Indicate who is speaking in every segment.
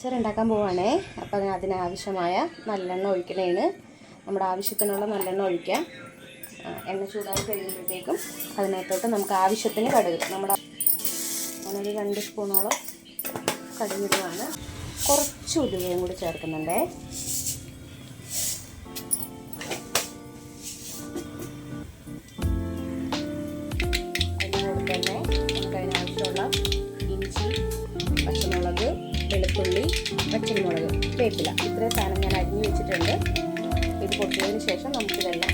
Speaker 1: അച്ചാർ ഉണ്ടാക്കാൻ പോവുകയാണേ അപ്പം അതിന് അതിനാവശ്യമായ നല്ലെണ്ണ ഒഴിക്കണേണ്. നമ്മുടെ ആവശ്യത്തിനുള്ള നല്ലെണ്ണ ഒഴിക്കാം. എണ്ണ ചൂടായി കഴിയുമ്പോഴത്തേക്കും അതിനകത്തോട്ട് നമുക്ക് ആവശ്യത്തിന് കടുക്. നമ്മുടെ ഞാനൊരു രണ്ട് സ്പൂണോളം കടുകിടുകയാണ് കുറച്ച് ഉലുവയും കൂടി ചേർക്കുന്നുണ്ടേ. അതിനോട് തന്നെ നമുക്ക് അതിനാവശ്യമുള്ള ഇഞ്ചി വെളുത്തുള്ളി പച്ചമുളക് വേപ്പില. ഇത്രയും സാധനം ഞാൻ അരിഞ്ഞു വെച്ചിട്ടുണ്ട്. ഇത് പൊട്ടിയതിന് ശേഷം നമുക്കിതെല്ലാം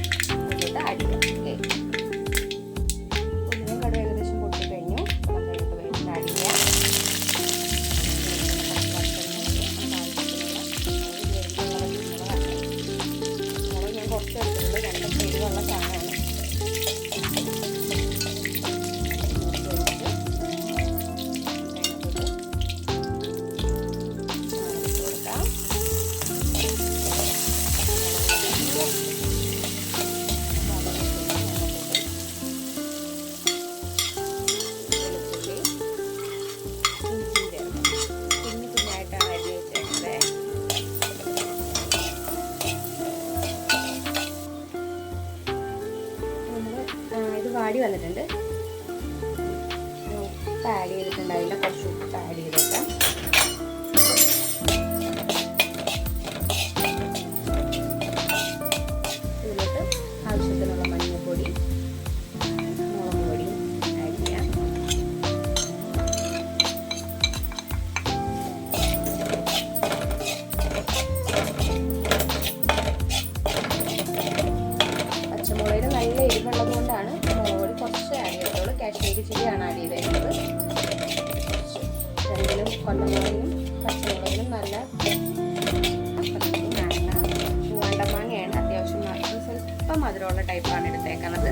Speaker 1: വാടി വന്നിട്ടുണ്ട്. ഉപ്പ് ആഡ് ചെയ്തിട്ടുണ്ട്. അതിന്റെ കുറച്ച് ഉപ്പ് ആഡ് ചെയ്തേക്കാം. ചില്ലിയാണ് ആഡ് ചെയ്തേക്കുന്നത് രണ്ടിലും കൊല്ലമുളകിനും പച്ചമുളകിനും നല്ല മാങ്ങ മൂവാണ്ടമാങ്ങയാണ് അത്യാവശ്യം നല്ല സ്വല്പം മധുരമുള്ള ടൈപ്പാണ് എടുത്തേക്കുന്നത്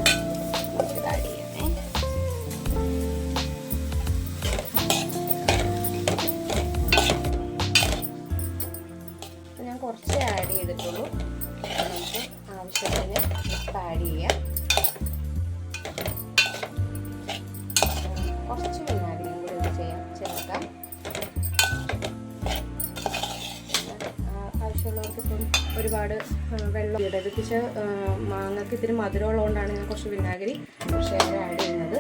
Speaker 1: ഞാൻ കുറച്ച് ആഡ് ചെയ്തിട്ടുള്ളൂ നമുക്ക് ആവശ്യത്തിന് ആഡ് ചെയ്യാം. ചേർക്കാം ആവശ്യമുള്ളവർക്ക് ഇപ്പം ഒരുപാട് വെള്ളം ഇടരുത് പക്ഷേ മാങ്ങക്ക് ഇത്തിരി മധുരമുള്ളതുകൊണ്ടാണ് ഞാൻ കുറച്ച് വിനാഗിരി കുറച്ച് ആഡ് ചെയ്യുന്നത്.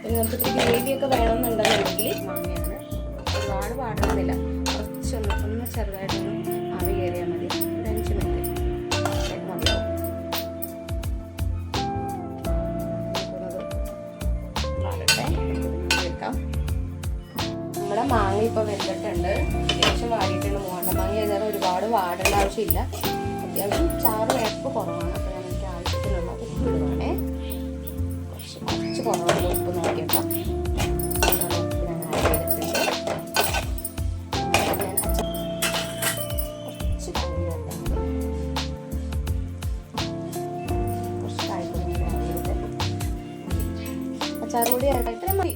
Speaker 1: പിന്നെ നമുക്ക് ഇത്തിരി ഗ്രേവിയൊക്കെ വേണമെന്നുണ്ടെന്നുണ്ടെങ്കിൽ മാങ്ങയാണ്. ഒരുപാട് പാടുന്നില്ല കുറച്ചൊന്ന് ഒന്ന് ചെറുതായിട്ടൊന്ന് ആവി കയറിയാൽ മാങ്ങ ഇപ്പോൾ വെച്ചിട്ടുണ്ട്. അത്യാവശ്യം വാടിയിട്ടുണ്ട് മൂവാണ്ട മാങ്ങ. ചെയ്താൽ ഒരുപാട് വാടേണ്ട ആവശ്യമില്ല. അത്യാവശ്യം ചാറ് വേപ്പ് കുറവാണ്. അപ്പോൾ ഞാൻ എനിക്ക് ആവശ്യത്തിനുള്ള ഉപ്പ് ഇടുവാണേ. കുറച്ച് കുറച്ച് കുറവാണ് ഉപ്പ് നോക്കിയപ്പോൾ ഉപ്പ് ഞാൻ ആഡ് കായം മതി.